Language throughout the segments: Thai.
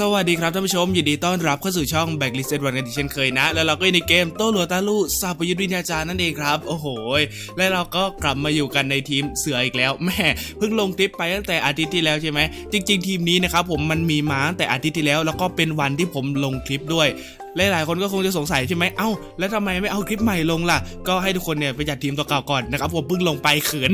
สวัสดีครับท่านผู้ชมยินดีต้อนรับเข้าสู่ช่องแบ็กลิสเซตวันกันอีกเช่นเคยนะ แล้วเราก็ในเกมโต้หลัวตาลู่ซาบยุทธวิญญาจารย์นั่นเองครับ โอ้โห และเราก็กลับมาอยู่กันในทีมเสืออีกแล้วแม่เพิ่งลงคลิปไปตั้งแต่อาทิตย์ที่แล้วใช่ไหมจริง ๆ ทีมนี้นะครับผมมันมีมาตั้งแต่อาทิตย์ที่แล้ว แล้วก็เป็นวันที่ผมลงคลิปด้วย หลายๆคนก็คงจะสงสัยใช่ไหมเอ้า แล้วทำไมไม่เอาคลิปใหม่ลงล่ะ ก็ให้ทุกคนเนี่ยไปจัดทีมตัวเก่าก่อนนะครับผมเพิ่งลงไปเขิน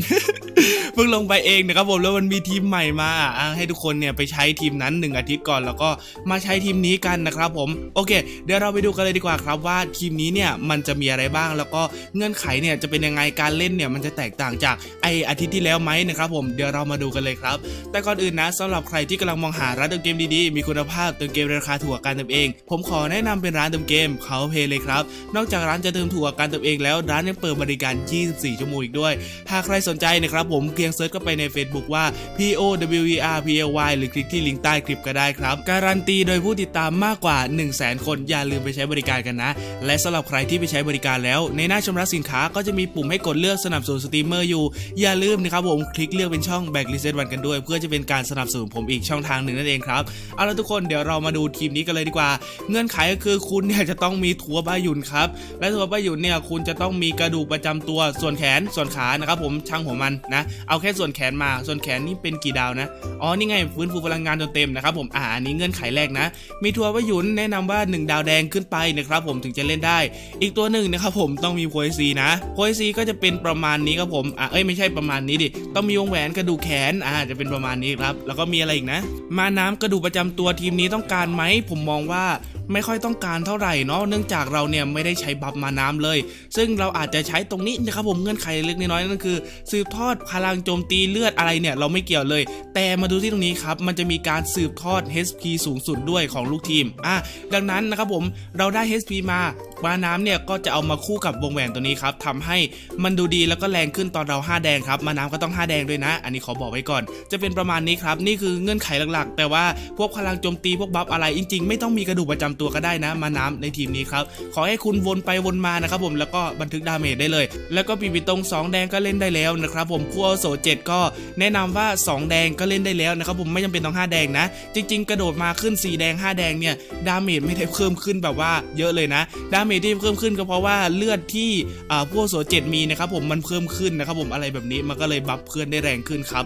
เพิ่งลงไปเองนะครับผมแล้วมันมีทีมใหม่มาให้ทุกคนเนี่ยไปใช้ทีมนั้น 1 อาทิตย์ก่อนแล้วก็มาใช้ทีมนี้กันนะครับผมโอเค เดี๋ยวเราไปดูกันเลยดีกว่าครับว่าทีมนี้เนี่ยมันจะมีอะไรบ้าง แล้วก็เงื่อนไขเนี่ยจะเป็นยังไงการเล่นเนี่ยมันจะแตกต่างจากไออาทิตย์ที่แล้วไหมนะครับผมเดี๋ยวเรามาดูกันเลยครับ แต่ก่อนอื่นนะสำหรับใครที่กำลังมองหาร้านเติมเกมดีๆมีคุณภาพเติมเกมราคาถูกกว่าการเติมเอง ผมขอแนะนำเป็นร้านเติมเกมเขาเพย์เลยครับ นอกจากร้านจะเติมถูกกว่าการเติมเองแล้วร้านยังเปิดบริการ 24 ชั่วโมงอีกด้วย หากใครสนใจนะครับผมเพียงเซิร์ชเข้าไปใน Facebook ว่า P O W E R P L Y หรือคลิกที่ลิงก์ใต้คลิปก็ได้ครับ การันตีโดยผู้ติดตามมากกว่า 1 0 0 0 0แคนอย่าลืมไปใช้บริการกันนะ และสำหรับใครที่ไปใช้บริการแล้ว ในหน้าชำระสินค้าก็จะมีปุ่มให้กดเลือกสนับสนุนสตรีมเมอร์อยู่ อย่าลืมนะครับผมคลิกเลือกเป็นช่องแบ็กลิสเซตวันกันด้วย เพื่อจะเป็นการสนับสนุนผมอีกช่องทางหนึ่งนั่นเองครับเอาละทุกคนเดี๋ยวเรามาดูทีมนี้กันเลยดีกว่า เงื่อนไขก็คือคุณเนี่ยจะต้องมีทัวบายุนครับ และทัวบายุนเนี่ยคุณจะต้องมีกระดูกประจำตัวส่วนแขนส่วนขานะครับผมช่างหัวมันนะเอาแค่ส่วนแขนมาส่วนแขนนี่เป็นกี่ดาวนะอ๋อนี่ไงฟื้นฟูพลังงานจนเต็มนะครับผมอ่าอันนี้เงื่อนไขแรกนะ มีทัวบายุนแนะนำว่า 1 ดาวแดงขึ้นไปนะครับผมถึงจะเล่นได้ อีกตัวหนึ่งนะครับผมต้องมีโพยซีนะโพยซีก็จะเป็นประมาณนี้ครับผมอะเอ้ยไม่ใช่ประมาณนี้ดิต้องมีวงแหวนกระดูกแขนอ่าจะเป็นประมาณนี้ครับแล้วก็มีอะไรอีกนะ มาน้ำกระดูกประจำตัวทีมนี้ต้องการไหมผมมองว่าไม่ค่อยต้องการเท่าไหร่เนาะเนื่องจากเราเนี่ยไม่ได้ใช้บัฟมาน้ำเลย ซึ่งเราอาจจะใช้ตรงนี้นะครับผมเงื่อนไขเล็กน้อยนั่นคือ สืบทอดพลังโจมตีเลือดอะไรเนี่ยเราไม่เกี่ยวเลย แต่มาดูที่ตรงนี้ครับมันจะมีการสืบทอด HP สูงสุดด้วยของลูกทีมอะดังนั้นนะครับผมเราได้ HP มามาน้ำเนี่ยก็จะเอามาคู่กับวงแหวนตัวนี้ครับทำให้มันดูดีแล้วก็แรงขึ้นตอนเรา 5 แดงครับ มาน้ำก็ต้อง 5 แดงด้วยนะ อันนี้ขอบอกไว้ก่อน จะเป็นประมาณนี้ครับ นี่คือเงื่อนไขหลักๆ แต่ว่าพวกพลังโจมตีพวกบัฟอะไรจริง ๆ ไม่ต้องมีกระดูกประจำตัวก็ได้นะมาน้ำในทีมนี้ครับขอให้คุณวนไปวนมานะครับผมแล้วก็บันทึกดาเมจได้เลย แล้วก็ปีบิตรง 2 แดงก็เล่นได้แล้วนะครับผมคู่อาวุโส7ก็แนะนำว่า 2 แดงก็เล่นได้แล้วนะครับผมไม่จำเป็นต้อง 5 แดงนะ จริง ๆ กระโดดมาขึ้น 4 แดง 5 แดงเนี่ยดาเมจไม่ได้เพิ่มขึ้นแบบว่าเยอะเลยนะ ดาเมจที่เพิ่มขึ้นก็เพราะว่าเลือดที่อ่าผู้อาวุโส7มีนะครับผมมันเพิ่มขึ้นนะครับผมอะไรแบบนี้มันก็เลยบัฟเพื่อนได้แรงขึ้นครับ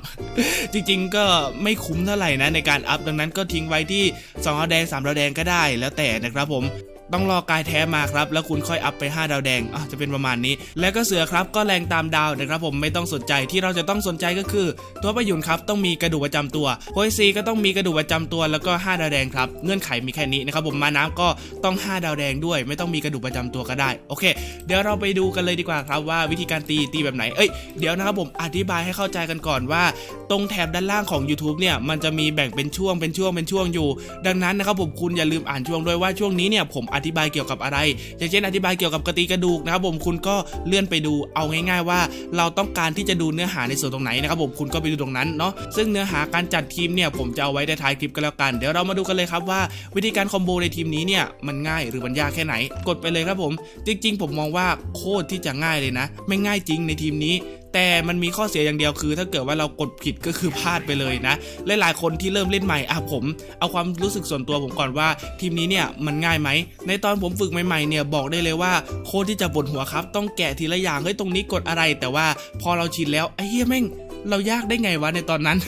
จริง ๆ ก็ไม่คุ้มเท่าไหร่นะในการอัพดังนั้นก็ทิ้งไว้ที่2ดาวแดง3ดาวแดงก็ได้ แล้วแต่นะครับผม ต้องรอกายแท้มาครับ แล้วคุณค่อยอัพไป 5 ดาวแดงอะจะเป็นประมาณนี้ แล้วก็เสือครับก็แรงตามดาวนะครับผมไม่ต้องสนใจที่เราจะต้องสนใจก็คือ ตัวประยุนครับต้องมีกระดูกประจำตัวโพยซีก็ต้องมีกระดูกประจำตัวแล้วก็ 5 ดาวแดงครับเงื่อนไขมีแค่นี้นะครับผมมาน้ำก็ต้อง 5 ดาวแดงด้วย ไม่ต้องมีกระดูกประจำตัวก็ได้โอเค เดี๋ยวเราไปดูกันเลยดีกว่าครับว่าวิธีการตีตีแบบไหนเอ้ยเดี๋ยวนะครับผมอธิบายให้เข้าใจกันก่อนว่า ตรงแถบด้านล่างของ YouTube เนี่ยมันจะมีแบ่งเป็นช่วงเป็นช่วงเป็นช่วงอยู่ ดังนั้นนะครับผมคุณอย่าลืมอ่านช่วงด้วยว่าช่วงนี้เนี่ยผมอธิบายเกี่ยวกับอะไร อย่างเช่นอธิบายเกี่ยวกับกระตีกระดูกนะครับผมคุณก็เลื่อนไปดูเอาง่าย ๆ ว่า เราต้องการที่จะดูเนื้อหาในส่วนตรงไหนนะครับผมคุณก็ไปดูตรงนั้นเนาะซึ่งเนื้อหาการจัดทีมเนี่ยผมจะเอาไว้ในท้ายคลิปกันแล้วกันเดี๋ยวเรามาดูกันเลยครับว่าวิธีการคอมโบในทีมนี้เนี่ยมันง่ายหรือมันยากแค่ไหน กดไปเลยครับผม จริง ๆ ผมมองว่าโคตรที่จะง่ายเลยนะ ไม่ง่ายจริงในทีมนี้ แต่มันมีข้อเสียอย่างเดียวคือ ถ้าเกิดว่าเรากดผิดก็คือพลาดไปเลยนะหลายๆคนที่เริ่มเล่นใหม่อะผม เอาความรู้สึกส่วนตัวผมก่อนว่า ทีมนี้เนี่ยมันง่ายไหมในตอนผมฝึกใหม่ๆเนี่ยบอกได้เลยว่าโคตรที่จะปวดหัวครับ ต้องแกะทีละอย่างเฮ้ยตรงนี้กดอะไร แต่ว่าพอเราชินแล้วไอ้เฮียแม่งเรายากได้ไงวะในตอนนั้น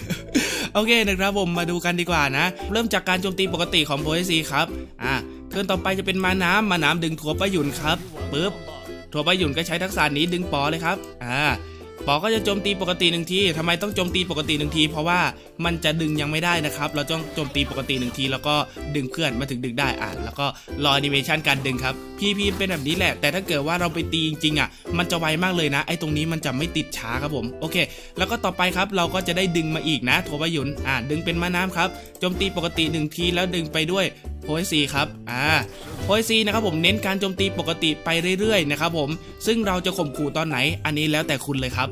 โอเคนะครับผมมาดูกันดีกว่านะ เริ่มจากการโจมตีปกติของโพเอซีครับอะเทิร์นต่อไปจะเป็นมาน้ำมาน้ำดึงถัวประยุนครับปึ๊บถั่วใบหยุ่นก็ใช้ทักษะนี้ดึงปอเลยครับอ่า ปอก็จะโจมตีปกติหนึ่งทีทำไมต้องโจมตีปกติหนึ่งที เพราะว่ามันจะดึงยังไม่ได้นะครับ เราต้องโจมตีปกติหนึ่งที แล้วก็ดึงเพื่อนมาถึงดึงได้อ่าแล้วก็รอแอนิเมชันการดึงครับพีพีเป็นแบบนี้แหละ แต่ถ้าเกิดว่าเราไปตีจริงๆอะ มันจะไวมากเลยนะ ไอ้ตรงนี้มันจะไม่ติดช้าครับผม โอเค แล้วก็ต่อไปครับ เราก็จะได้ดึงมาอีกนะโทบะยุนอ่าดึงเป็นม้าน้ำครับ โจมตีปกติหนึ่งทีแล้วดึงไปด้วยโพยซีครับ อ่าโพยซีนะครับผมเน้นการโจมตีปกติไปเรื่อยๆนะครับผม ซึ่งเราจะข่มขู่ตอนไหน อันนี้แล้วแต่คุณเลยครับ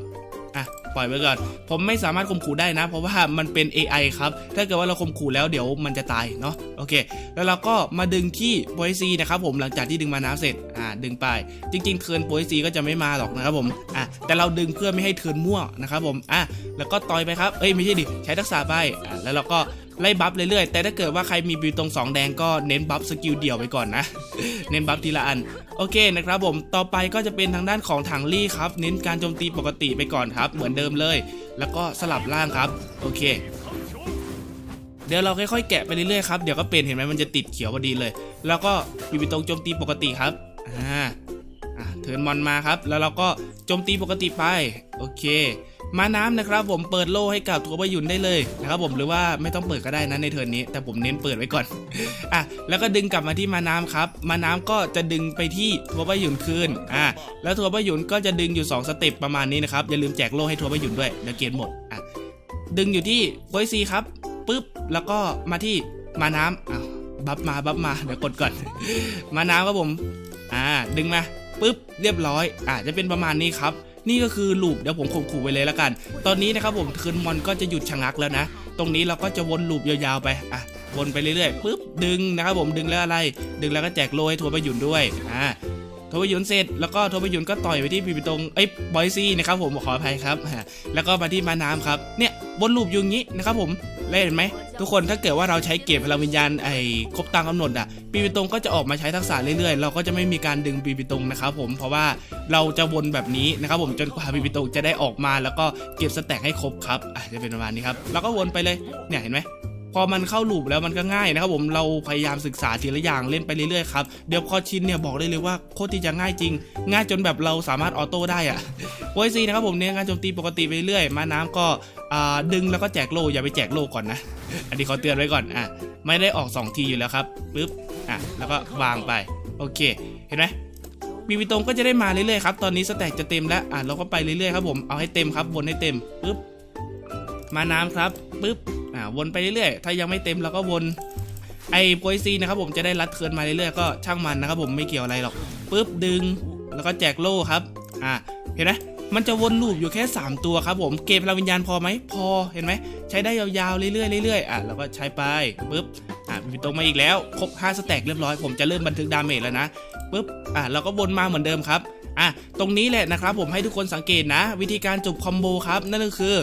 อะปล่อยไว้ก่อน ผมไม่สามารถข่มขู่ได้นะ เพราะว่ามันเป็น AI ครับ ถ้าเกิดว่าเราข่มขู่แล้วเดี๋ยวมันจะตายเนาะโอเค แล้วเราก็มาดึงที่โพยซีนะครับผมหลังจากที่ดึงมาน้ำเสร็จอ่าดึงไป จริง ๆเทิร์นโพยซีก็จะไม่มาหรอกนะครับผมอะแต่เราดึงเพื่อไม่ให้เทิร์นมั่วนะครับผมอะแล้วก็ต่อยไปครับเอ้ยไม่ใช่ดิใช้ทักษะไปอะแล้วเราก็ ไล่บัฟเรื่อยๆ แต่ถ้าเกิดว่าใครมีบิวตรงสองแดงก็เน้นบัฟสกิลเดี่ยวไปก่อนนะ เน้นบัฟทีละอัน โอเคนะครับผม ต่อไปก็จะเป็นทางด้านของถังลี่ครับ เน้นการโจมตีปกติไปก่อนครับ เหมือนเดิมเลย แล้วก็สลับล่างครับ โอเค เดี๋ยวเราค่อยๆแกะไปเรื่อยๆครับ เดี๋ยวก็เป็นเห็นไหมมันจะติดเขียวพอดีเลย แล้วก็บิวตรงโจมตีปกติครับ อ่า เทิร์นมอนมาครับ แล้วเราก็โจมตีปกติไป โอเค มาน้ำนะครับ ผมเปิดโล่ให้กับทัวร์บยุนได้เลยนะครับผมหรือว่าไม่ต้องเปิดก็ได้นะในเทิร์นนี้ แต่ผมเน้นเปิดไว้ก่อนอะแล้วก็ดึงกลับมาที่มาน้ำครับ มาน้ำก็จะดึงไปที่ทัวร์บยุนคืนอะแล้วทัวร์บยุนก็จะดึงอยู่2สเต็ปประมาณนี้นะครับอย่าลืมแจกโล่ให้ทัวร์บยุนด้วยเดี๋ยวเกมหมดอะดึงอยู่ที่โพยซีครับปุ๊บแล้วก็มาที่มาน้ำอ้าวบัฟมาบัฟมาเดี๋ยวกดก่อน มาน้ำครับผม อ่า ดึงมา ปุ๊บเรียบร้อยอ่าจะเป็นประมาณนี้ครับนี่ก็คือลูปเดี๋ยวผมข่มขู่ไว้เลยแล้วกัน ตอนนี้นะครับผมคืนมอนก็จะหยุดชะงักแล้วนะ ตรงนี้เราก็จะวนลูปยาวๆไปอะวนไปเรื่อยๆปุ๊บดึงนะครับผมดึงแล้วอะไร ดึงแล้วก็แจกโลให้ทัวร์ไปหยุนด้วยอ่าทัวร์ไปหยุนเสร็จแล้วก็ทัวร์ไปหยุนก็ต่อยไปที่ปีปิตรงเอ้ยบอยซี่นะครับผมขออภัยครับ แล้วก็มาที่มาน้ำครับเนี่ย วนลูปอยู่งี้นะครับผมแล้วเห็นไหมทุกคนถ้าเกิดว่าเราใช้เก็บพลังวิญญาณไอ้ครบตามกำหนดอะปีปิตรงก็จะออกมาใช้ทักษะเรื่อยๆ เราก็จะไม่มีการดึงปีปิตรงนะครับผมเพราะว่าเราจะวนแบบนี้นะครับผมจนกว่าปีปิตรงจะได้ออกมาแล้วก็เก็บสแต็กให้ครบครับอะจะเป็นประมาณนี้ครับแล้วก็วนไปเลยเนี่ยเห็นไหม พอมันเข้าลูปแล้วมันก็ง่ายนะครับผมเราพยายามศึกษาทีละอย่างเล่นไปเรื่อยๆครับเดี๋ยวพอชินเนี่ยบอกได้เลยว่าโคตรที่จะง่ายจริง ง่ายจนแบบเราสามารถออโต้ได้อะโอยซีนะครับผมเนี่ยงานโจมตีปกติไปเรื่อยมาน้ำก็ดึงแล้วก็แจกโลอย่าไปแจกโลก่อนนะ อันนี้ขอเตือนไว้ก่อนอะไม่ได้ออก 2 ทีอยู่แล้วครับปึ๊บอะแล้วก็วางไปโอเคเห็นไหมบีบีตรงก็จะได้มาเรื่อยๆครับตอนนี้สแต็กจะเต็มแล้วอะเราก็ไปเรื่อยๆครับผมเอาให้เต็มครับวนให้เต็มปึ๊บมาน้ำครับปึ๊บ อ่าวนไปเรื่อยๆ ถ้ายังไม่เต็มเราก็วนไอ้โพยซีนะครับผมจะได้รัดเคิร์นมาเรื่อยๆก็ช่างมันนะครับผมไม่เกี่ยวอะไรหรอกปึ๊บดึงแล้วก็แจกโล่ครับอะเห็นไหมมันจะวนลูปอยู่แค่ 3 ตัวครับผมเกมพลังวิญญาณพอไหมพอเห็นไหมใช้ได้ยาวๆเรื่อยๆเรื่อยๆอะแล้วก็ใช้ไปปึ๊บอะมีตรงมาอีกแล้วครบ5สแต็กเรียบร้อยผมจะเริ่มบันทึกดาเมจแล้วนะปึ๊บอะเราก็วนมาเหมือนเดิมครับอะตรงนี้แหละนะครับผมให้ทุกคนสังเกตนะ วิธีการจบคอมโบครับนั่นก็คือ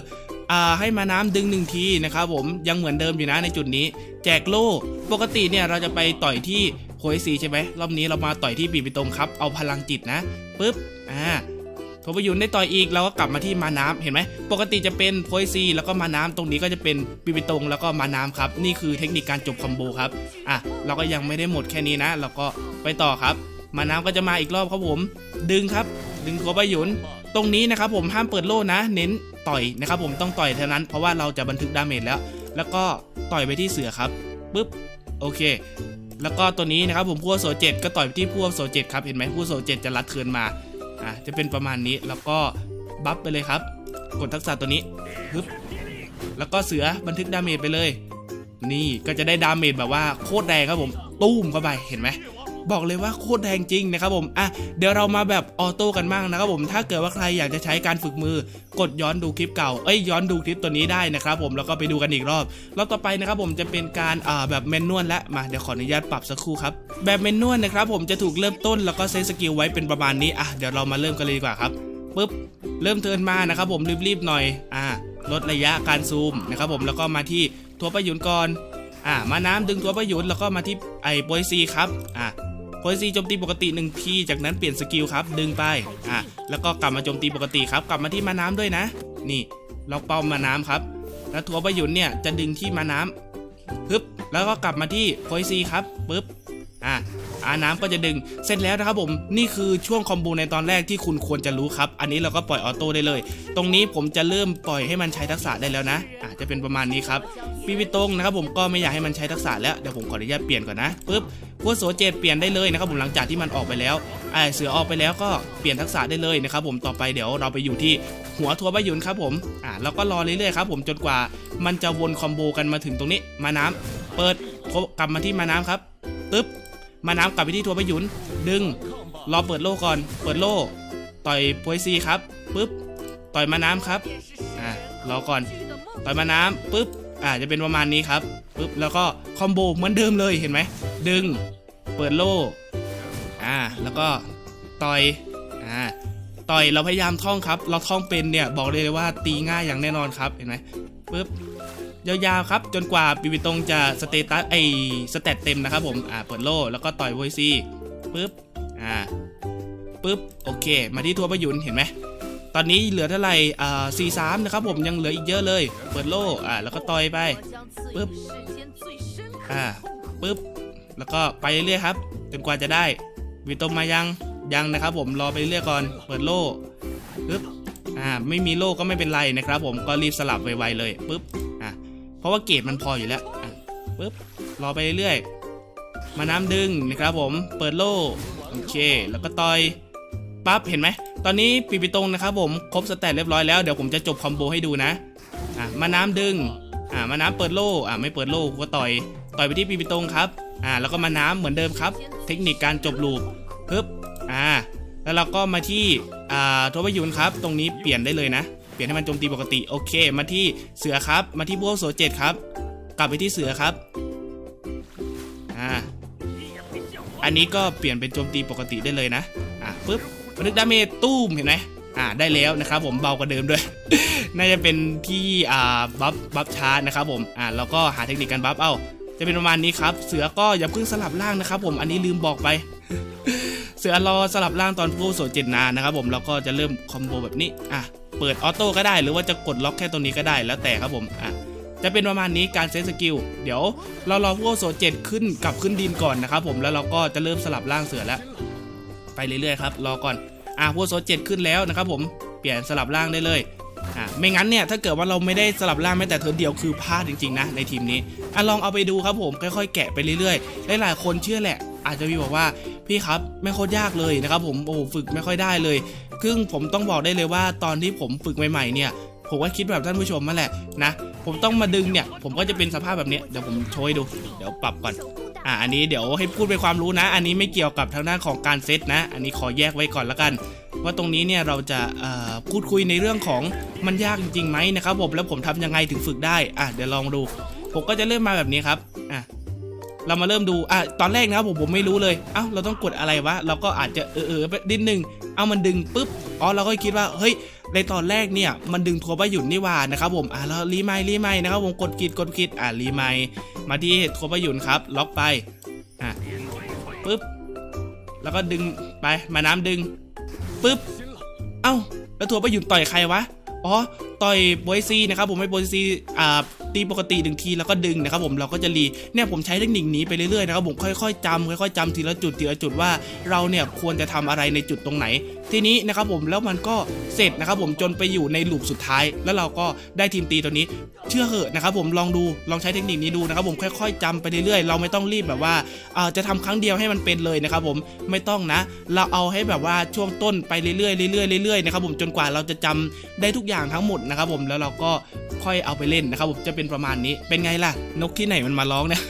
ให้มาน้ำดึงหนึ่งทีนะครับผมยังเหมือนเดิมอยู่นะในจุดนี้ แจกโล่ปกติเนี่ยเราจะไปต่อยที่โพยซีใช่ไหมรอบนี้เรามาต่อยที่ปีปิตรงครับเอาพลังจิตนะปึ๊บอ่าโทรประยุนได้ต่อยอีกเราก็กลับมาที่มาน้ำเห็นไหมปกติจะเป็นโพยซีแล้วก็มาน้ำตรงนี้ก็จะเป็นปิปิตรงแล้วก็มาน้ำครับ นี่คือเทคนิคการจบคอมโบครับอะเราก็ยังไม่ได้หมดแค่นี้นะ เราก็ไปต่อครับ มาน้ำก็จะมาอีกรอบครับผม ดึงครับ ดึงโทรประยุน ตรงนี้นะครับผมห้ามเปิดโล่นะ เน้นต่อยนะครับผมต้องต่อยเท่านั้นเพราะว่าเราจะบันทึกดาเมจแล้ว แล้วก็ต่อยไปที่เสือครับปึ๊บโอเค แล้วก็ตัวนี้นะครับผมผู้อาวุโสเจ็ดก็ต่อยไปที่ผู้อาวุโสเจ็ดครับเห็นไหมผู้อาวุโสเจ็ดจะรัดเคืนมาอะจะเป็นประมาณนี้แล้วก็บัฟไปเลยครับกดทักษะตัวนี้ฮึบแล้วก็เสือบันทึกดาเมจไปเลย นี่ก็จะได้ดาเมจแบบว่าโคตรแรงครับผมตุ้มเข้าไปเห็นไหม บอกเลยว่าโคตรแรงจริงนะครับผมอะเดี๋ยวเรามาแบบออโต้กันบ้างนะครับผมถ้าเกิดว่าใครอยากจะใช้การฝึกมือกดย้อนดูคลิปเก่า เอ้ยย้อนดูคลิปตัวนี้ได้นะครับผมแล้วก็ไปดูกันอีกรอบรอบต่อไปนะครับผมจะเป็นการอ่าแบบแมนนวลและมาเดี๋ยวขออนุญาตปรับสักครู่ครับแบบแมนนวลนะครับผมจะถูกเริ่มต้นแล้วก็เซตสกิลไว้เป็นประมาณนี้อะเดี๋ยวเรามาเริ่มกันเลยดีกว่าครับปุ๊บเริ่มเทินมานะครับผมรีบๆหน่อยอ่าลดระยะการซูมนะครับผมแล้วก็มาที่ทัวประยุนก่อนอ่ามาน้ำดึงทัวประยุนแล้วก็มาที่ไอ้โปยซีครับอ่า โพลิซีโจมตีปกติหนึ่งทีจากนั้นเปลี่ยนสกิลครับ ดึงไปอะแล้วก็กลับมาโจมตีปกติครับ กลับมาที่มาน้ำด้วยนะ นี่ล็อกเป้ามาน้ำครับ แล้วทัวร์ประยุนเนี่ยจะดึงที่มาน้ำปึ๊บแล้วก็กลับมาที่โพลิซีครับปึ๊บ อะอาน้ำก็จะดึงเสร็จแล้วนะครับผมนี่คือช่วงคอมโบในตอนแรกที่คุณควรจะรู้ครับ อันนี้เราก็ปล่อยออโต้ได้เลย ตรงนี้ผมจะเริ่มปล่อยให้มันใช้ทักษะได้แล้วนะอะจะเป็นประมาณนี้ครับปีวิตรงนะครับผมก็ไม่อยากให้มันใช้ทักษะแล้วเดี๋ยวผมขออนุญาตเปลี่ยนก่อนนะปึ๊บพวกโซเจตเปลี่ยนได้เลยนะครับผมหลังจากที่มันออกไปแล้วไอเสือออกไปแล้วก็เปลี่ยนทักษะได้เลยนะครับผมต่อไปเดี๋ยวเราไปอยู่ที่หัวทัวร์บายุนครับผมอ่าแล้วก็รอเรื่อยๆครับผมจนกว่ามันจะวนคอมโบกันมาถึงตรงนี้มาน้ำเปิดกลับมาที่มาน้ำครับตึ๊บ มาน้ำกลับไปที่ทัวร์บายุน ดึง รอเปิดโล่ก่อน เปิดโล่ ต่อยโพยซีครับ ปึ๊บ ต่อยมาน้ำครับ อ่ารอก่อน ต่อยมาน้ำปึ๊บ อ่า จะเป็นประมาณนี้ครับ ปึ๊บ แล้วก็คอมโบเหมือนเดิมเลยเห็นไหม ดึง เปิดโล่ อ่า แล้วก็ต่อย อ่า ต่อย เราพยายามท่องครับ เราท่องเป็นเนี่ย บอกเลยว่าตีง่ายอย่างแน่นอนครับ เห็นไหมปึ๊บ ยาวๆครับ จนกว่าปีปิตงจะสเตตัสไอสเตตเต็มนะครับผมอ่าเปิดโล่แล้วก็ต่อยโวยซีปึ๊บอ่าปึ๊บโอเค มาที่ทัวร์ประยุนเห็นไหมตอนนี้เหลือเท่าไหร่อ่าซีสามนะครับผมยังเหลืออีกเยอะเลย เปิดโล่อ่าแล้วก็ต่อยไปปึ๊บอ่าปึ๊บแล้วก็ไปเรื่อยๆครับจนกว่าจะได้วิตมมายังยังนะครับผมรอไปเรื่อยก่อนเปิดโล่ปึ๊บอ่าไม่มีโล่ก็ไม่เป็นไรนะครับผมก็รีบสลับไวๆเลยปึ๊บ เพราะว่าเกรดมันพออยู่แล้วปึ๊บรอไปเรื่อยๆ มาน้ำดึงนะครับผม เปิดโล่โอเค แล้วก็ต่อยปั๊บเห็นไหม ตอนนี้ปีปิตรงนะครับผม ครบสแตทเรียบร้อยแล้ว เดี๋ยวผมจะจบคอมโบให้ดูนะ อะ มาน้ำดึง อ่ามาน้ำเปิดโล่ อ่าไม่เปิดโล่ก็ต่อย ต่อยไปที่ปีปิตรงครับ อ่าแล้วก็มาน้ำเหมือนเดิมครับ เทคนิคการจบลูปปึ๊บ อ่าแล้วเราก็มาที่ อ่าทวยุนครับ ตรงนี้เปลี่ยนได้เลยนะ เปลี่ยนให้มันโจมตีปกติโอเค มาที่เสือครับ มาที่พวกโซเจ็ดครับ กลับไปที่เสือครับอ่าอันนี้ก็เปลี่ยนเป็นโจมตีปกติได้เลยนะอ่าปึ๊บนึกดาเมจตู้มเห็นไหมอ่าได้แล้วนะครับผมเบากว่าเดิมด้วย น่าจะเป็นที่อ่าบัฟบัฟชาร์จนะครับผมอ่าเราก็หาเทคนิคการบัฟเอ้าจะเป็นประมาณนี้ครับ เสือก็อย่าเพิ่งสลับร่างนะครับ ผมอันนี้ลืมบอกไป เสือรอสลับร่างตอนผู้โสเจ็ดนานนะครับผมเราก็จะเริ่มคอมโบแบบนี้อะ เปิดออโต้ก็ได้ หรือว่าจะกดล็อกแค่ตรงนี้ก็ได้แล้วแต่ครับผมอะจะเป็นประมาณนี้การเซตสกิล เดี๋ยวเรารอผู้โสเจ็ดขึ้นกลับขึ้นดินก่อนนะครับผมแล้วเราก็จะเริ่มสลับร่างเสือแล้ว ไปเรื่อยๆครับรอก่อนอะผู้โสเจ็ดขึ้นแล้วนะครับผมเปลี่ยนสลับร่างได้เลยอะไม่งั้นเนี่ยถ้าเกิดว่าเราไม่ได้สลับร่างแม้แต่เทิร์นเดียวคือพลาดจริงๆนะในทีมนี้อะลองเอาไปดูครับผมค่อยๆ แกะไปเรื่อยๆหลายๆคนเชื่อแหละ อาจจะมีบอกว่าพี่ครับไม่โคตรยากเลยนะครับผมโอ้ฝึกไม่ค่อยได้เลยซึ่งผมต้องบอกได้เลยว่าตอนที่ผมฝึกใหม่ๆเนี่ยผมก็คิดแบบท่านผู้ชมมาแหละนะผมต้องมาดึงเนี่ย ผมก็จะเป็นสภาพแบบนี้เดี๋ยวผมโชว์ให้ดูเดี๋ยวปรับก่อนอะอันนี้เดี๋ยวให้พูดเป็นความรู้นะ อันนี้ไม่เกี่ยวกับทางด้านของการเซตนะ อันนี้ขอแยกไว้ก่อนละกัน ว่าตรงนี้เนี่ยเราจะพูดคุยในเรื่องของมันยากจริงๆไหมนะครับผมแล้วผมทำยังไงถึงฝึกได้อะเดี๋ยวลองดู ผมก็จะเริ่มมาแบบนี้ครับอะ เรามาเริ่มดูอะตอนแรกนะครับผมผมไม่รู้เลยเอ้าเราต้องกดอะไรวะเราก็อาจจะเออเออไปนิดนึงเอามันดึงปุ๊บอ๋อเราก็คิดว่าเฮ้ยในตอนแรกเนี่ยมันดึงทัวร์ไปหยุดนี่ว่านะครับผมอะแล้วรีไมล์รีไมล์นะครับผมกดกิดกดกิดอะรีไมล์มาที่ทัวร์ไปหยุดครับ ล็อกไปอะปุ๊บแล้วก็ดึงไปมาน้ำดึงปุ๊บเอ้าแล้วทัวร์ไปหยุดต่อยใครวะอ๋อต่อยโบยซีนะครับผมให้โบยซีอ่า ตีปกติหนึ่งทีแล้วก็ดึงนะครับผมเราก็จะรีเนี่ยผมใช้เทคนิคนี้ไปเรื่อยๆนะครับผมค่อยๆจำค่อยๆจำทีละจุดทีละจุดว่าเราเนี่ยควรจะทำอะไรในจุดตรงไหน ทีนี้นะครับผมแล้วมันก็เสร็จนะครับผมจนไปอยู่ในลูปสุดท้าย แล้วเราก็ได้ทีมตีตัวนี้ เชื่อเหอะนะครับผมลองดูลองใช้เทคนิคนี้ดูนะครับผมค่อยๆจำไปเรื่อยๆเราไม่ต้องรีบแบบว่าจะทำครั้งเดียวให้มันเป็นเลยนะครับผมไม่ต้องนะ เราเอาให้แบบว่าช่วงต้นไปเรื่อยๆเรื่อยๆเรื่อยๆนะครับผมจนกว่าเราจะจำได้ทุกอย่างทั้งหมดนะครับผมแล้วเราก็ค่อยเอาไปเล่นนะครับผมจะเป็น็นประมาณนี้ เป็นไงล่ะ นกที่ไหนมันมาร้องเนี่ย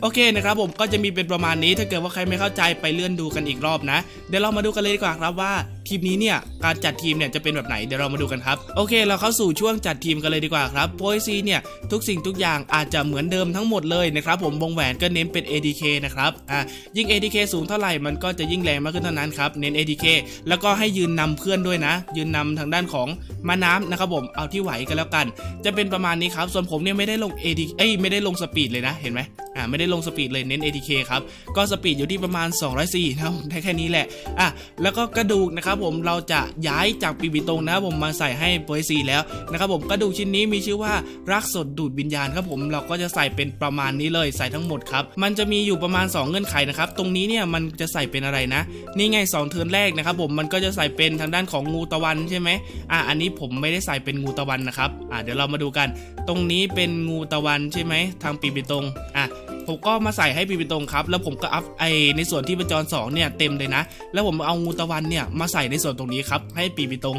โอเคนะครับผมก็จะมีเป็นประมาณนี้ ถ้าเกิดว่าใครไม่เข้าใจไปเลื่อนดูกันอีกรอบนะ เดี๋ยวเรามาดูกันเลยดีกว่าครับว่า ทีมนี้เนี่ยการจัดทีมเนี่ยจะเป็นแบบไหนเดี๋ยวเรามาดูกันครับโอเค เราเข้าสู่ช่วงจัดทีมกันเลยดีกว่าครับโพยซีเนี่ยทุกสิ่งทุกอย่างอาจจะเหมือนเดิมทั้งหมดเลยนะครับผมวงแหวนก็เน้นเป็น ADK นะครับอ่ายิ่ง ADK สูงเท่าไหร่มันก็จะยิ่งแรงมากขึ้นเท่านั้นครับเน้น ADK แล้วก็ให้ยืนนำเพื่อนด้วยนะ ยืนนำทางด้านของมาน้ำนะครับผมเอาที่ไหวกันแล้วกัน จะเป็นประมาณนี้ครับส่วนผมเนี่ยไม่ได้ลง AD เอ้ยไม่ได้ลงสปีดเลยนะเห็นไหมอ่าไม่ได้ลงสปีดเลยเน้น ATK ครับก็สปีดอยู่ที่ประมาณ204นะครับผมได้แค่นี้แหละอะแล้วก็กระดูกนะครับผมเราจะย้ายจากปีบิตรงนะครับผมมาใส่ให้โปรซีแล้วนะครับผมกระดูกชิ้นนี้มีชื่อว่ารักสดดูดวิญญาณครับผมเราก็จะใส่เป็นประมาณนี้เลยใส่ทั้งหมดครับมันจะมีอยู่ประมาณ 2 เงื่อนไขนะครับตรงนี้เนี่ยมันจะใส่เป็นอะไรนะ นี่ไง2เทิร์นแรกนะครับผมมันก็จะใส่เป็นทางด้านของงูตะวันใช่ไหมอะอันนี้ผมไม่ได้ใส่เป็นงูตะวันนะครับอะเดี๋ยวเรามาดูกัน ตรงนี้เป็นงูตะวันใช่ไหมทางปีบิตรงอะ ผมก็มาใส่ให้ปีบิตรงครับ แล้วผมก็อัพไอในส่วนที่เป็นจรสองเนี่ยเต็มเลยนะ แล้วผมเอางูตะวันเนี่ยมาใส่ในส่วนตรงนี้ครับให้ปีบิตรง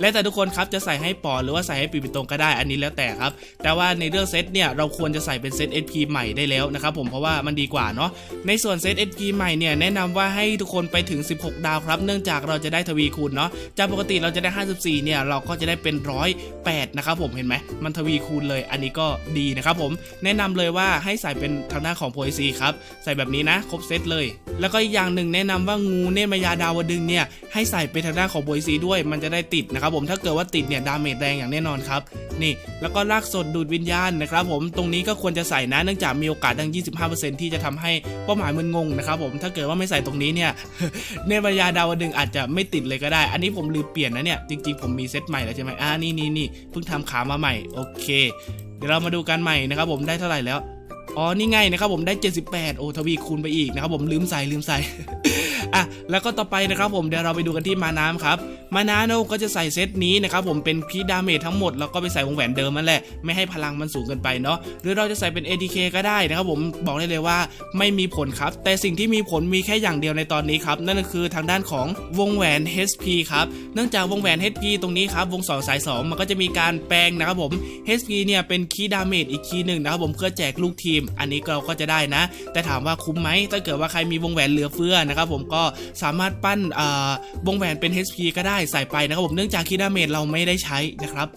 แล้วแต่ทุกคนครับจะใส่ให้ปอหรือว่าใส่ให้ปีบิตรงก็ได้อันนี้แล้วแต่ครับ แต่ว่าในเรื่องเซตเนี่ยเราควรจะใส่เป็นเซต SP ใหม่ได้แล้วนะครับผมเพราะว่ามันดีกว่าเนาะในส่วนเซต SP ใหม่เนี่ยแนะนำว่าให้ทุกคนไปถึง 16 ดาวครับ เนื่องจากเราจะได้ทวีคูณเนาะจากปกติเราจะได้ 54เนี่ยเราก็จะได้เป็น 108นะครับผมเห็นไหมมันทวีคูณเลย อันนี้ก็ดีนะครับผมแนะนำเลยว่าให้ใส่เป็นทางด้านของโพลิซีครับใส่แบบนี้นะครบเซตเลย แล้วก็อีกอย่างหนึ่งแนะนำว่างูเนตรมายาดาวดึงเนี่ยให้ใส่เป็นทางด้านของโพลิซีด้วย มันจะได้ติดนะครับผมถ้าเกิดว่าติดเนี่ยดาเมจแรงอย่างแน่นอนครับนี่ แล้วก็ลากสดดูดวิญญาณนะครับผมตรงนี้ก็ควรจะใส่นะเนื่องจากมีโอกาสดัง25%ที่จะทำให้เป้าหมายมึนงงนะครับผมถ้าเกิดว่าไม่ใส่ตรงนี้เนี่ยเนตรมายาดาวดึงอาจจะไม่ติดเลยก็ได้ อันนี้ผมลืมเปลี่ยนนะเนี่ยจริงๆผมมีเซตใหม่แล้วใช่ไหมอ่านี่นี่นี่เพิ่งทำขามาใหม่โอเค เดี๋ยวเรามาดูกันใหม่นะครับผมได้เท่าไหร่แล้ว อ๋อ นี่ไงนะครับผมได้ 78 โอทวีคูณไปอีกนะครับผมลืมใส่ลืมใส่ อะแล้วก็ต่อไปนะครับผมเดี๋ยวเราไปดูกันที่มาน้ำครับมาน้ำเนอะก็จะใส่เซตนี้นะครับผมเป็นคีดาเมจทั้งหมดแล้วก็ไปใส่วงแหวนเดิมนั่นแหละไม่ให้พลังมันสูงเกินไปเนาะหรือเราจะใส่เป็น ADK ก็ได้นะครับผมบอกได้เลยว่าไม่มีผลครับ แต่สิ่งที่มีผลมีแค่อย่างเดียวในตอนนี้ครับนั่นก็คือทางด้านของวงแหวน HP ครับเนื่องจากวงแหวน HP ตรงนี้ครับวงสองสายสองมันก็จะมีการแปลงนะครับผม HP เนี่ยเป็นคีย์ดาเมจอีกคีย์หนึ่งนะครับผมเพื่อแจกลูกทีม อันนี้เราก็จะได้นะ แต่ถามว่าคุ้มไหมถ้าเกิดว่าใครมีวงแหวนเหลือเฟือนะครับผมก็สามารถปั้นวงแหวนเป็น HP ก็ได้ใส่ไปนะครับผมเนื่องจากคีย์ดาเมจเราไม่ได้ใช้นะครับ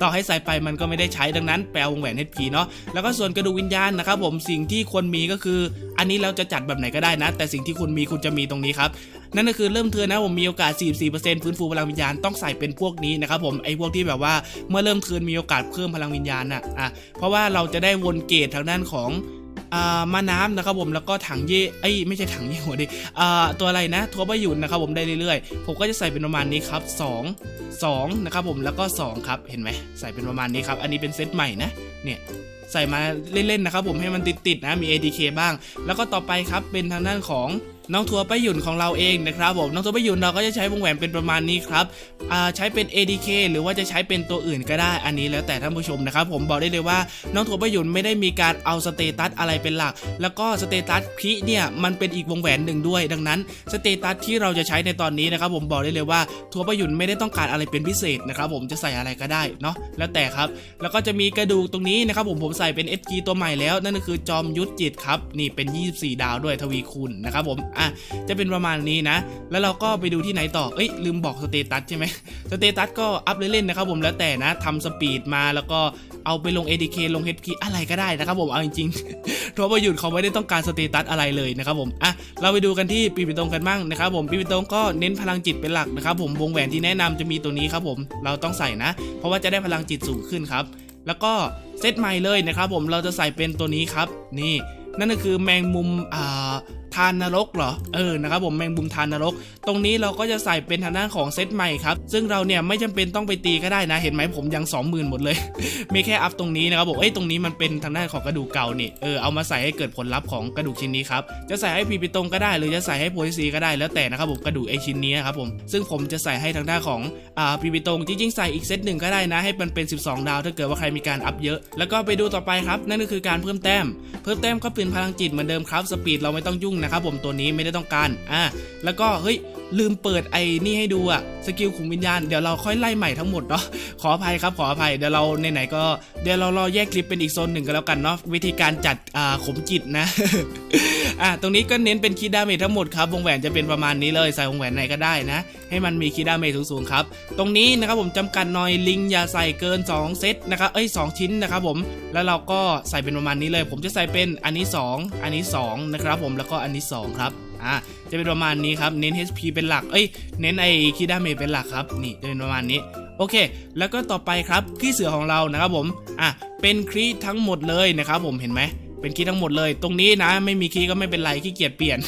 ต่อให้ใส่ไปมันก็ไม่ได้ใช้ดังนั้นแปลวงแหวน HP เนาะแล้วก็ส่วนกระดูกวิญญาณนะครับผมสิ่งที่ควรมีก็คือ อันนี้เราจะจัดแบบไหนก็ได้นะ แต่สิ่งที่คุณมีคุณจะมีตรงนี้ครับนั่นก็คือเริ่มเทินนะผมมีโอกาส 44%ฟื้นฟูพลังวิญญาณต้องใส่เป็นพวกนี้นะครับผมไอ้พวกที่แบบว่าเมื่อเริ่มเทินมีโอกาสเพิ่มพลังวิญญาณนะอะเพราะว่าเราจะได้วนเกตทางด้านของ มาน้ำนะครับผมแล้วก็ถังเย่ไอ้ยไม่ใช่ถังเย่หัวดิตัวอะไรนะทัวร์บหยุนนะครับผมได้เรื่อยๆ ผมก็จะใส่เป็นประมาณนี้ครับ 2 2นะครับผมแล้วก็ 2 ครับเห็นไหมใส่เป็นประมาณนี้ครับ อันนี้เป็นเซตใหม่นะเนี่ยใส่มาเล่นๆนะครับผมให้มันติดๆนะมี ADK บ้าง แล้วก็ต่อไปครับเป็นทางด้านของ น้องทัวร์ไปหยุ่นของเราเองนะครับผมน้องทัวร์ไปหยุ่นเราก็จะใช้วงแหวนเป็นประมาณนี้ครับใช้เป็น ADK หรือว่าจะใช้เป็นตัวอื่นก็ได้ อันนี้แล้วแต่ท่านผู้ชมนะครับผมบอกได้เลยว่าน้องทัวร์ไปหยุ่นไม่ได้มีการเอาสเตตัสอะไรเป็นหลัก แล้วก็สเตตัสพิเนี่ยมันเป็นอีกวงแหวนหนึ่งด้วย ดังนั้นสเตตัสที่เราจะใช้ในตอนนี้นะครับผมบอกได้เลยว่าทัวร์ไปหยุ่นไม่ได้ต้องการอะไรเป็นพิเศษนะครับผมจะใส่อะไรก็ได้เนาะแล้วแต่ครับ แล้วก็จะมีกระดูกตรงนี้นะครับผมผมใส่เป็น SG ตัวใหม่แล้วนั่นก็คือจอมยุทธจิตครับนี่เป็น 24 ดาวด้วยทวีคูณนะครับผมอะจะเป็นประมาณนี้นะ แล้วเราก็ไปดูที่ไหนต่อเอ้ยลืมบอกสเตตัสใช่ไหมสเตตัสก็อัพเล่นๆนะครับผมแล้วแต่นะทำสปีดมาแล้วก็เอาไปลง ADK ลง HP อะไรก็ได้นะครับผมเอาจริงๆทัวร์ประยุทธ์เขาไม่ได้ต้องการสเตตัสอะไรเลยนะครับผมอะเราไปดูกันที่ปีปิตรงกันบ้างนะครับผมปีปิตรงก็เน้นพลังจิตเป็นหลักนะครับผมวงแหวนที่แนะนำจะมีตัวนี้ครับผมเราต้องใส่นะ เพราะว่าจะได้พลังจิตสูงขึ้นครับ แล้วก็เซตใหม่เลยนะครับผมเราจะใส่เป็นตัวนี้ครับ นี่นั่นก็คือแมงมุมอ่าทานนรกเหรอ เออ นะครับผมแมงมุมทานนรก ตรงนี้เราก็จะใส่เป็นทางด้านของเซตใหม่ครับ ซึ่งเราเนี่ยไม่จำเป็นต้องไปตีก็ได้นะ เห็นไหมผมยัง 20,000 หมดเลย มีแค่อัพตรงนี้นะครับผม เอ้ย ตรงนี้มันเป็นทางด้านของกระดูกเก่านี่ เออ เอามาใส่ให้เกิดผลลัพธ์ของกระดูกชิ้นนี้ครับ จะใส่ให้พีปิตรงก็ได้ หรือจะใส่ให้โพลิซีก็ได้ แล้วแต่นะครับผมกระดูกไอชิ้นนี้นะครับผม ซึ่งผมจะใส่ให้ทางด้านของ อ่า พีปิตรงจริงๆใส่อีกเซตหนึ่งก็ได้นะ ให้มันเป็น 12 ดาว ถ้าเกิดว่าใครมีการอัพเยอะ แล้วก็ไปดูต่อไปครับ นั่นก็คือการเพิ่มแต้ม เพิ่มแต้มก็เป็นพลังจิตเหมือนเดิมครับสปีดเราไม่ต้องยุ่งนะครับผมตัวนี้ไม่ได้ต้องการอ่าแล้วก็เฮ้ยลืมเปิดไอ้นี่ให้ดูอะสกิลขุมวิญญาณเดี๋ยวเราค่อยไล่ใหม่ทั้งหมดเนาะขออภัยครับขออภัยเดี๋ยวเราไหนๆก็เดี๋ยวเรารอแยกคลิปเป็นอีกโซนหนึ่งก็แล้วกันเนาะวิธีการจัดอ่าขมจิตนะอะตรงนี้ก็เน้นเป็นคีดาเมจทั้งหมดครับวงแหวนจะเป็นประมาณนี้เลยใส่วงแหวนไหนก็ได้นะ ให้มันมีคีดาเมจสูงๆครับ ตรงนี้นะครับผมจำกัดหน่อยลิงอย่าใส่เกิน 2 เซตนะครับเอ้ย2ชิ้นนะครับผมแล้วเราก็ใส่เป็นประมาณนี้เลย ผมจะใส่เป็นอันนี้ 2 อันนี้ 2 นะครับผมแล้วก็อันนี้ 2 ครับอะจะเป็นประมาณนี้ครับเน้น HP เป็นหลักเอ้ยเน้นไอ้คีดาเมจเป็นหลักครับนี่จะเป็นประมาณนี้โอเค แล้วก็ต่อไปครับขี้เสือของเรานะครับผมอะเป็นครีทั้งหมดเลยนะครับผมเห็นไหม เป็นคีย์ทั้งหมดเลย ตรงนี้นะ ไม่มีคีย์ก็ไม่เป็นไรขี้เกียจเปลี่ยน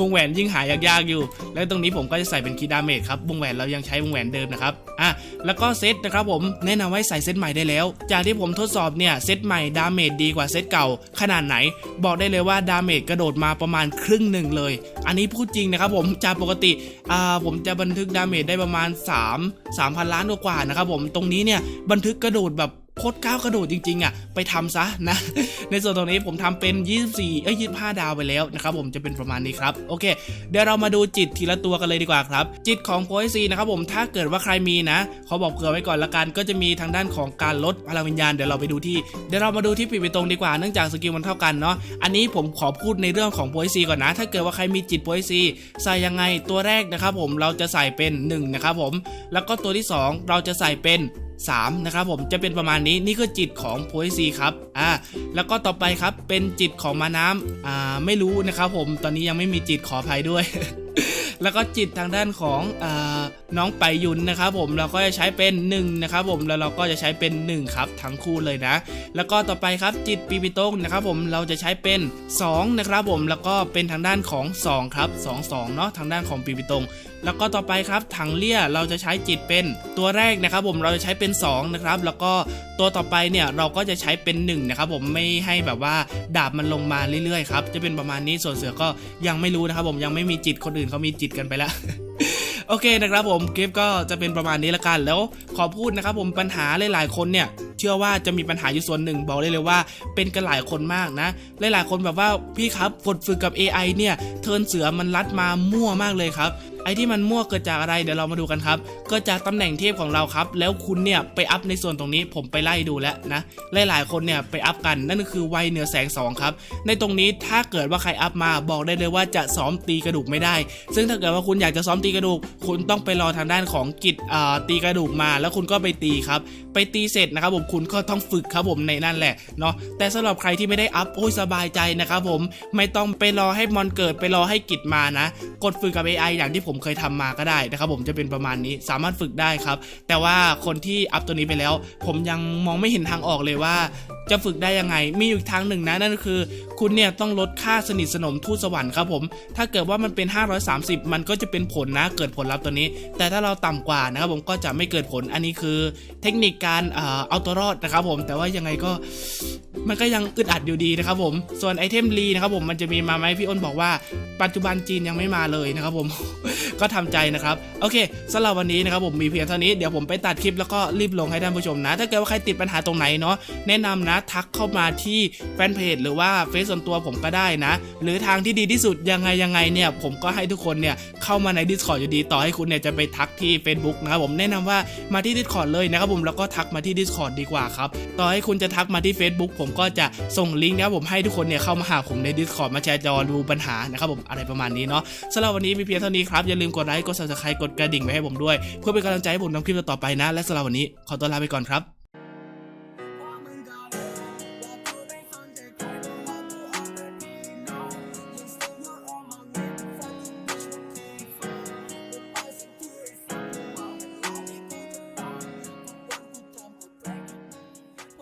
วงแหวนยิ่งหายากๆอยู่ แล้วตรงนี้ผมก็จะใส่เป็นคีย์ดาเมจครับ วงแหวนเรายังใช้วงแหวนเดิมนะครับ อะ แล้วก็เซตนะครับผม แนะนำให้ใส่เซตใหม่ได้แล้ว จากที่ผมทดสอบเนี่ย เซตใหม่ดาเมจดีกว่าเซตเก่า ขนาดไหน บอกได้เลยว่าดาเมจกระโดดมาประมาณครึ่งหนึ่งเลย อันนี้พูดจริงนะครับผม จากปกติ อ่า ผมจะบันทึกดาเมจได้ประมาณ 3 3,000 ล้านกว่านะครับผม ตรงนี้เนี่ย บันทึกกระโดดแบบ โคตรก้าวกระโดดจริงๆอะไปทำซะนะ ในส่วนตรงนี้ผมทำเป็น 24 เอ้ย25 ดาวไปแล้วนะครับผมจะเป็นประมาณนี้ครับโอเค เดี๋ยวเรามาดูจิตทีละตัวกันเลยดีกว่าครับ จิตของโพไอซีนะครับผมถ้าเกิดว่าใครมีนะเขาบอกเผื่อไว้ก่อนละกัน ก็จะมีทางด้านของการลดพลังวิญญาณเดี๋ยวเราไปดูที่เดี๋ยวเรามาดูที่ปีไปตรงดีกว่าเนื่องจากสกิลมันเท่ากันเนาะอันนี้ผมขอพูดในเรื่องของโพไอซีก่อนนะ ถ้าเกิดว่าใครมีจิตโพไอซีใส่ยังไงตัวแรกนะครับผมเราจะใส่เป็น1นะครับผมแล้วก็ตัวที่สองเราจะใส่เป็น 3นะครับผมจะเป็นประมาณนี้นี่คือจิตของโพลิซีครับอ่าแล้วก็ต่อไปครับเป็นจิตของมาน้ำอ่าไม่รู้นะครับผมตอนนี้ยังไม่มีจิตขออภัยด้วย แล้วก็จิตทางด้านของอาน้องไปยุนนะครับผมเราก็จะใช้เป็น1นะครับผมแล้วเราก็จะใช้เป็น 1 ครับทั้งคู่เลยนะ แล้วก็ต่อไปครับจิตปีปิโต้งนะครับผมเราจะใช้เป็น 2 นะครับผมแล้วก็เป็นทางด้านของ 2 ครับ 2 2เนาะทางด้านของปีปิโต้งแล้วก็ต่อไปครับถังเลี่ยเราจะใช้จิตเป็นตัวแรกนะครับ ผมเราจะใช้เป็น2นะครับแล้วก็ตัวต่อไปเนี่ยเราก็จะใช้เป็น1นะครับผมไม่ให้แบบว่าดาบมันลงมาเรื่อยๆครับจะเป็นประมาณนี้ส่วนเสือก็ยังไม่รู้นะครับ ผมยังไม่มีจิตคนอื่นเขามีจิตกันไปแล้วโอเคนะครับผมคลิปก็จะเป็นประมาณนี้ละกันแล้วขอพูดนะครับผมปัญหาหลายๆคนเนี่ยเชื่อว่าจะมีปัญหาอยู่ส่วนหนึ่งบอกได้เลยว่าเป็นกันหลายคนมากนะ หลายๆคนแบบว่าพี่ครับกดฝึกกับ AI เนี่ยเทินเสือมันลัดมามั่วมากเลยครับ ไอ้ที่มันมั่วเกิดจากอะไรเดี๋ยวเรามาดูกันครับเกิดจากตำแหน่งเทพของเราครับ แล้วคุณเนี่ยไปอัพในส่วนตรงนี้ผมไปไล่ดูแล้วนะหลายๆคนเนี่ยไปอัพกันนั่นก็คือไวเหนือแสงสองครับในตรงนี้ถ้าเกิดว่าใครอัพมาบอกได้เลยว่าจะซ้อมตีกระดูกไม่ได้ ซึ่งถ้าเกิดว่าคุณอยากจะซ้อมตีกระดูก คุณต้องไปรอทางด้านของกิจตีกระดูกมา แล้วคุณก็ไปตีครับ ไปตีเสร็จนะครับผมคุณก็ต้องฝึกครับผมในนั่นแหละเนาะแต่สำหรับใครที่ไม่ได้อัพโอ้ยสบายใจนะครับผมไม่ต้องไปรอให้มอนเกิดไปรอให้กิจมานะ กดฝึกกับ AI อย่างที่ผมเคยทำมาก็ได้นะครับผมจะเป็นประมาณนี้สามารถฝึกได้ครับ แต่ว่าคนที่อัพตัวนี้ไปแล้ว ผมยังมองไม่เห็นทางออกเลยว่า จะฝึกได้ยังไง มีอยู่อีกทางหนึ่งนะนั่นก็คือ คุณเนี่ยต้องลดค่าสนิทสนมทูตสวรรค์ครับผม ถ้าเกิดว่ามันเป็น 530 มันก็จะเป็นผลนะเกิดผลลัพธ์ตัวนี้ แต่ถ้าเราต่ำกว่านะครับผมก็จะไม่เกิดผลอันนี้คือ เทคนิคการเอาตัวรอดนะครับผมแต่ว่ายังไงก็มันก็ยังอึดอัดอยู่ดีนะครับผมส่วนไอเทมรีนะครับผมมันจะมีมาไหมพี่อ้นบอกว่า ปัจจุบันจีนยังไม่มาเลยนะครับผมก็ทำใจนะครับโอเคสำหรับวันนี้นะครับผมมีเพียงเท่านี้เดี๋ยวผมไปตัดคลิปแล้วก็รีบลงให้ท่านผู้ชมนะ ถ้าเกิดว่าใครติดปัญหาตรงไหนเนาะแนะนำนะทักเข้ามาที่แฟนเพจหรือว่าเฟซส่วนตัวผมก็ได้นะ หรือทางที่ดีที่สุดยังไงยังไงเนี่ยผมก็ให้ทุกคนเนี่ยเข้ามาใน Discord อยู่ดีต่อให้คุณเนี่ยจะไปทักที่ Facebook นะครับผมแนะนำว่ามาที่ Discord เลยนะครับผมแล้วก็ทักมาที่ Discord ดีกว่าครับต่อให้คุณจะทักมาที่ Facebook ผมก็จะส่งลิงก์นะครับผมให้ทุกคนเนี่ยเข้ามาหาผมใน Discord มาแชร์จอดูปัญหานะครับผมอะไรประมาณนี้เนาะสำหรับวันนี้มีเพียงเท่านี้ครับอย่าลืมกดไลค์กด Subscribe กดกระดิ่งไว้ให้ผมด้วย เพื่อเป็นกำลังใจให้ผมทำคลิปต่อไปนะ และสำหรับวันนี้ขอตัวลาไปก่อนครับ